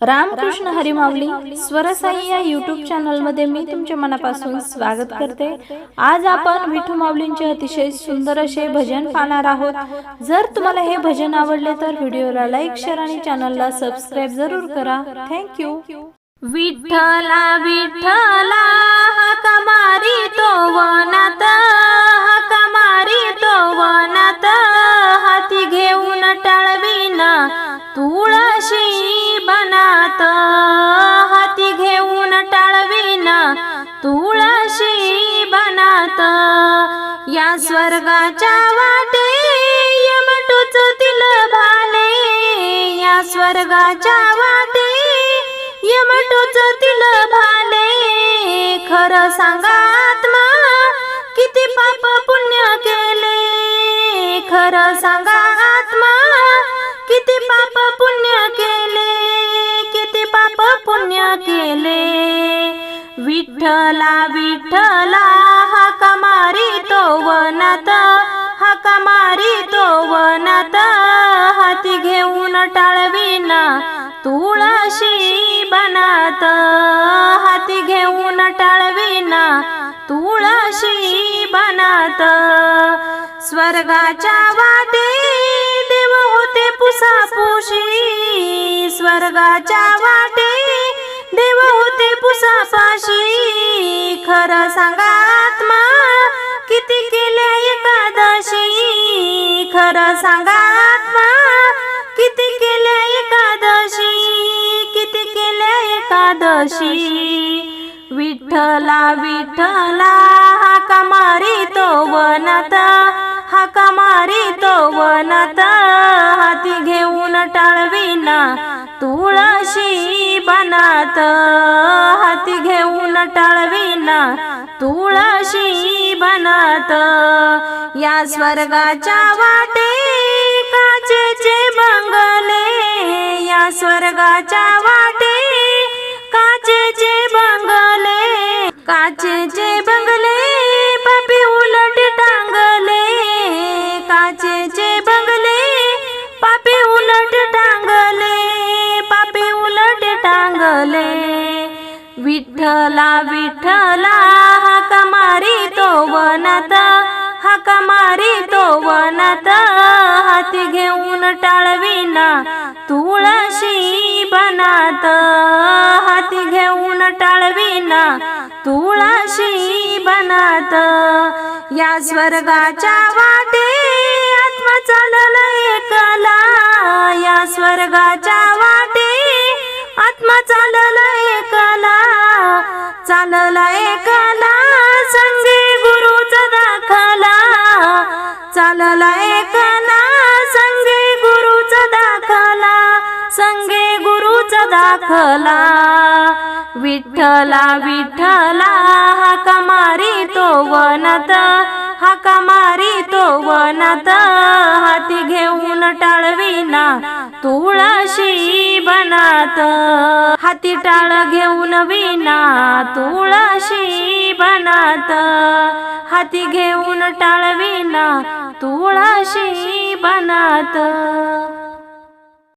रामकृष्ण हरिमावली स्वरसाई या युट्यूब चॅनलमध्ये मी तुमच्या मनापासून स्वागत करते. आज आपण विठू माऊलींचे अतिशय सुंदर असे भजन पाहणार आहोत. जर तुम्हाला हे भजन आवडले तर व्हिडिओला लाईक शेअर आणि चॅनलला सबस्क्राईब जरूर करा. थँक्यू विठ्ठला विठ्ठला हाका मारी तो वनात. हाका मारी तो वनात. हाती घेऊन टाळवीना. तुळशी हाती घेऊन टाळवीना तुळशी बनात. या स्वर्गाच्या वाटे यमटूच तिल भाले या स्वर्गाच्या वाटे यमटूच तिल भाले खरं सांगा आत्मा किती पाप पुण्य केले. खरं सांगा आत्मा किती पाप पुण्य केले विठ्ठला विठ्ठला हाका मारी तो वनात. हाका मारी तो वनात. हाती घेऊन टाळविना तुळशी बनात. हाती घेऊन टाळविना तुळशी बनात. स्वर्गाच्या वाटे देव होते पुसापुशी. स्वर्गाच्या वाटे पाशी खर खरं सांगा आत्मा किती केल्या एकादशी? खरं सांगा आत्मा किती केल्या एकादशी? किती केल्या एकादशी? विठ्ठला विठ्ठला हाका मारी तो वनत हाका मारी तो वनात तुळशी बनात हाती घेऊन टाळवीना. तुळशी बनात या स्वर्गाच्या वाटे काचेचे बंगले. या स्वर्गाच्या वाटे काचेचे बंगले. काचेचे बंगले विठ्ठला विठ्ठला हाका मारी तो वनत हाका मारी तो वनत हाती घेऊन टाळविना तुळशी बनात हाती घेऊन टाळविना तुळशी बनात. या स्वर्गाच्या वाटे चालला एकाला संगे गुरुचा दाखला. चालला एकाला संगे गुरुचा दाखला. संगे गुरुचा दाखला. विठ्ठला विठ्ठला हाका मारी तो वनत. हाका मारी तो वनात हाती घेऊन टाळवीना तुळशी बनात. हाती टाळ घेऊन विना तुळशी बनात. हाती घेऊन टाळविना तुळशी बनात.